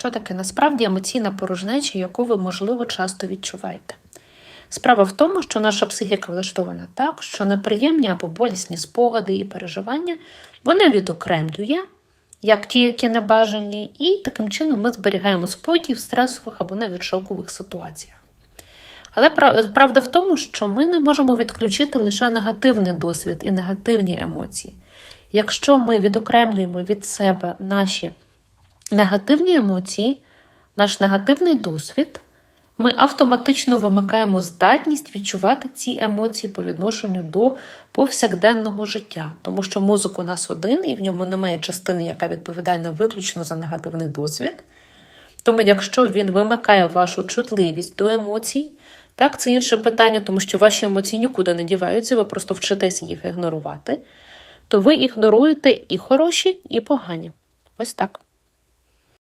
Що таке насправді емоційна порожнеча, яку ви, можливо, часто відчуваєте? Справа в тому, що наша психіка влаштована так, що неприємні або болісні спогади і переживання вона відокремлює, як ті, які небажані, і таким чином ми зберігаємо спокій в стресових або навіть шокових ситуаціях. Але правда в тому, що ми не можемо відключити лише негативний досвід і негативні емоції. Якщо ми відокремлюємо від себе наші негативні емоції, наш негативний досвід, ми автоматично вимикаємо здатність відчувати ці емоції по відношенню до повсякденного життя, тому що мозок у нас один, і в ньому немає частини, яка відповідальна виключно за негативний досвід. Тому, якщо він вимикає вашу чутливість до емоцій, так, це інше питання, тому що ваші емоції нікуди не діваються, ви просто вчитесь їх ігнорувати, то ви ігноруєте і хороші, і погані. Ось так.